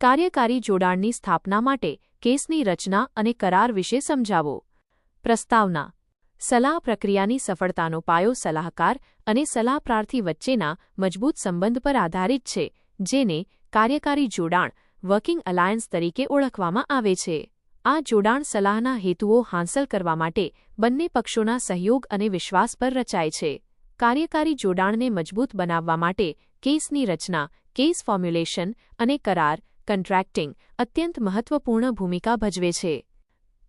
કાર્યકારી જોડાણની સ્થાપના માટે કેસની રચના અને કરાર વિશે સમજાવો. પ્રસ્તાવના. સલાહ પ્રક્રિયાની સફળતાનો પાયો સલાહકાર અને સલાહ પ્રાર્થી વચ્ચેના મજબૂત સંબંધ પર આધારિત છે, જેને કાર્યકારી જોડાણ, વર્કિંગ અલાયન્સ તરીકે ઓળખવામાં આવે છે. આ જોડાણ સલાહના હેતુઓ હાંસલ કરવા માટે બંને પક્ષોના સહયોગ અને વિશ્વાસ પર રચાય છે. કાર્યકારી જોડાણને મજબૂત બનાવવા માટે કેસની રચના, કેસ ફોર્મ્યુલેશન અને કરાર કન્ટ્રાક્ટિંગ અત્યંત મહત્વપૂર્ણ ભૂમિકા ભજવે છે.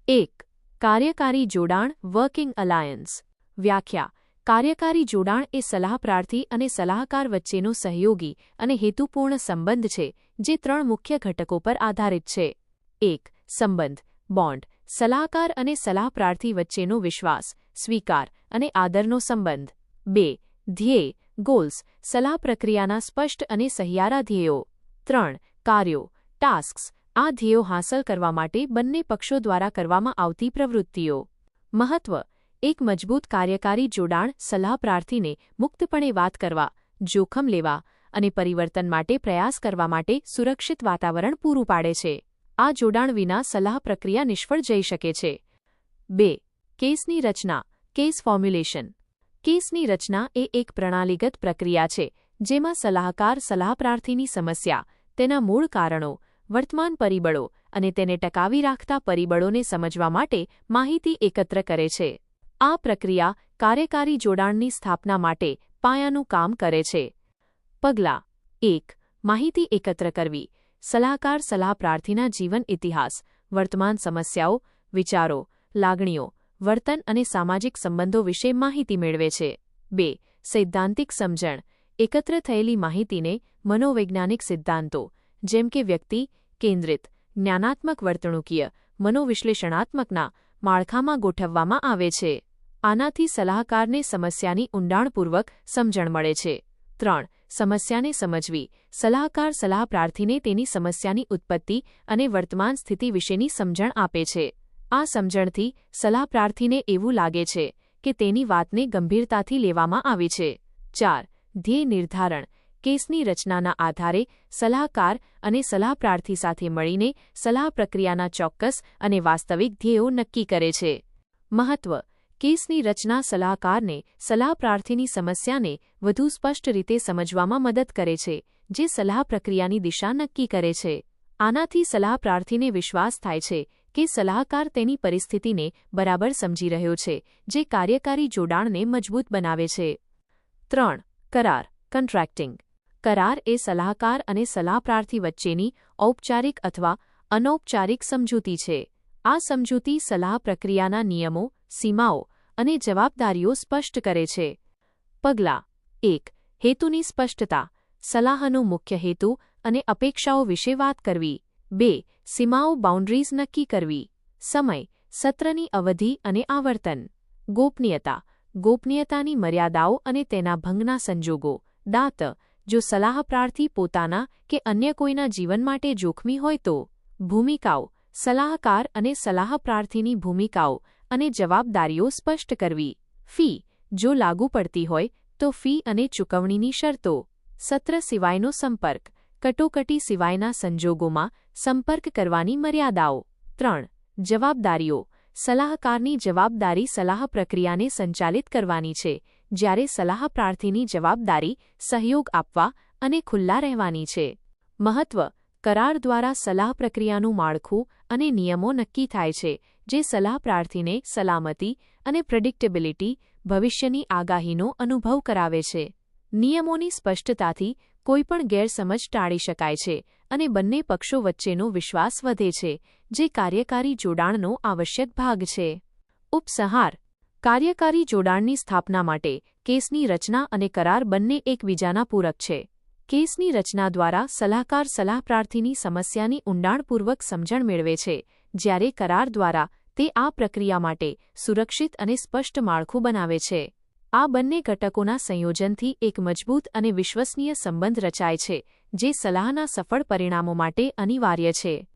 એક, કાર્યકારી જોડાણ વર્કિંગ અલાયન્સ વ્યાખ્યા, કાર્યકારી જોડાણ એ સલાહપ્રાર્થી અને સલાહકાર વચ્ચેનો સહયોગી અને હેતુપૂર્ણ સંબંધ છે, જે ત્રણ મુખ્ય ઘટકો પર આધારિત છે. એક, સંબંધ બોન્ડ સલાહકાર અને સલાહપ્રાર્થી વચ્ચેનો વિશ્વાસ, સ્વીકાર અને આદરનો સંબંધ. બે, ધ્યેય ગોલ્સ સલાહ પ્રક્રિયાના સ્પષ્ટ અને સહિયારા ધ્યેયો. ત્રણ કાર્યો, ટાસ્ક્સ, આ ધ્યેયો હાંસલ કરવા માટે બંને પક્ષો દ્વારા કરવામાં આવતી પ્રવૃત્તિઓ. મહત્વ, એક મજબૂત કાર્યકારી જોડાણ, સલાહ પ્રાર્થીને મુક્તપણે વાત કરવા, જોખમ લેવા અને પરિવર્તન માટે પ્રયાસ કરવા માટે સુરક્ષિત વાતાવરણ પૂરું પાડે છે. આ જોડાણ વિના સલાહ પ્રક્રિયા નિષ્ફળ જઈ શકે છે. બે, કેસની રચના, કેસ ફોર્મ્યુલેશન. કેસની રચના એ એક પ્રણાલીગત પ્રક્રિયા છે, જેમાં સલાહકાર સલાહ પ્રાર્થીની સમસ્યા તેના મૂળ કારણો, વર્તમાન પરિબળો અને તેને ટકાવી રાખતા પરિબળોને સમજવા માટે માહિતી એકત્ર કરે છે. આ પ્રક્રિયા કાર્યકારી જોડાણની સ્થાપના માટે પાયાનું કામ કરે છે. પગલાં. એક. માહિતી એકત્ર કરવી. સલાહકાર સલાહ પ્રાર્થીના જીવન ઇતિહાસ, વર્તમાન સમસ્યાઓ, વિચારો, લાગણીઓ, વર્તન અને સામાજિક સંબંધો વિશે માહિતી મેળવે છે. બે. સૈદ્ધાંતિક સમજણ. એકત્ર થયેલી માહિતીને મનોવૈજ્ઞાનિક સિદ્ધાંતો, જેમ કે વ્યક્તિ, કેન્દ્રિત, જ્ઞાનાત્મક વર્તણૂકીય, મનોવિશ્લેષણાત્મકના માળખામાં ગોઠવવામાં આવે છે. આનાથી સલાહકારને સમસ્યાની ઊંડાણપૂર્વક સમજણ મળે છે. ત્રણ, સમસ્યાને સમજવી. સલાહકાર સલાહ પ્રાર્થીને તેની સમસ્યાની ઉત્પત્તિ અને વર્તમાન સ્થિતિ વિશેની સમજણ આપે છે. આ સમજણથી સલાહ પ્રાર્થીને એવું લાગે છે કે તેની વાતને ગંભીરતાથી લેવામાં આવી છે. ચાર ધ્યેય નિર્ધારણ, કેસની રચનાના આધારે સલાહકાર અને સલાહપ્રાર્થી સાથે મળીને સલાહ પ્રક્રિયાના ચોક્કસ અને વાસ્તવિક ધ્યેયો નક્કી કરે છે. મહત્વ, કેસની રચના સલાહકારને સલાહ પ્રાર્થીની સમસ્યાને વધુ સ્પષ્ટ રીતે સમજવામાં મદદ કરે છે, જે સલાહ પ્રક્રિયાની દિશા નક્કી કરે છે. આનાથી સલાહપ્રાર્થીને વિશ્વાસ થાય છે કે સલાહકાર તેની પરિસ્થિતિને બરાબર સમજી રહ્યો છે, જે કાર્યકારી જોડાણને મજબૂત બનાવે છે. ત્રણ કરાર કન્ટ્રાક્ટિંગ કરાર એ સલાહકાર અને સલાહપ્રાર્થી વચ્ચેની ઔપચારિક અથવા અનૌપચારિક સમજૂતી છે. આ સમજૂતી સલાહ પ્રક્રિયાના નિયમો, સીમાઓ અને જવાબદારીઓ સ્પષ્ટ કરે છે. પગલાં. એક, હેતુની સ્પષ્ટતા. સલાહનો મુખ્ય હેતુ અને અપેક્ષાઓ વિશે વાત કરવી. બે, સીમાઓ બાઉન્ડ્રીઝ નક્કી કરવી. સમય, સત્રની અવધિ અને આવર્તન. ગોપનીયતા. ગોપનીયતાની મર્યાદાઓ અને તેના ભંગના સંજોગો. દાંત. જો સલાહ પ્રાર્થી પોતાના કે અન્ય કોઈના જીવન માટે જોખમી હોય તો. ભૂમિકાઓ. સલાહકાર અને સલાહ પ્રાર્થીની ભૂમિકાઓ અને જવાબદારીઓ સ્પષ્ટ કરવી. ફી. જો લાગુ પડતી હોય, તો ફી અને ચૂકવણીની શરતો. સત્ર સિવાયનો સંપર્ક. કટોકટી સિવાયના સંજોગોમાં સંપર્ક કરવાની મર્યાદાઓ. ત્રણ. જવાબદારીઓ. સલાહકારની જવાબદારી સલાહ પ્રક્રિયાને સંચાલિત કરવાની છે, જ્યારે સલાહ પ્રાર્થીની જવાબદારી સહયોગ આપવા અને ખુલ્લા રહેવાની છે. મહત્વ, કરાર દ્વારા સલાહ પ્રક્રિયાનું માળખું અને નિયમો નક્કી થાય છે, જે સલાહ પ્રાર્થીને સલામતી અને પ્રેડિક્ટેબિલિટી ભવિષ્યની આગાહીનો અનુભવ કરાવે છે. નિયમોની સ્પષ્ટતાથી કોઈપણ ગેરસમજ ટાળી શકાય છે અને બંને પક્ષો વચ્ચેનો વિશ્વાસ વધે છે, જે કાર્યકારી જોડાણનો આવશ્યક ભાગ છે. ઉપસહાર. કાર્યકારી જોડાણની સ્થાપના માટે કેસની રચના અને કરાર બંને એકબીજાના પૂરક છે. કેસની રચના દ્વારા સલાહકાર સલાહપ્રાર્થીની સમસ્યાની ઊંડાણપૂર્વક સમજણ મેળવે છે, જ્યારે કરાર દ્વારા તે આ પ્રક્રિયા માટે સુરક્ષિત અને સ્પષ્ટ માળખું બનાવે છે. આ બંને ઘટકોના સંયોજનથી એક મજબૂત અને વિશ્વસનીય સંબંધ રચાય છે જે સલાહના સફળ પરિણામો માટે અનિવાર્ય છે.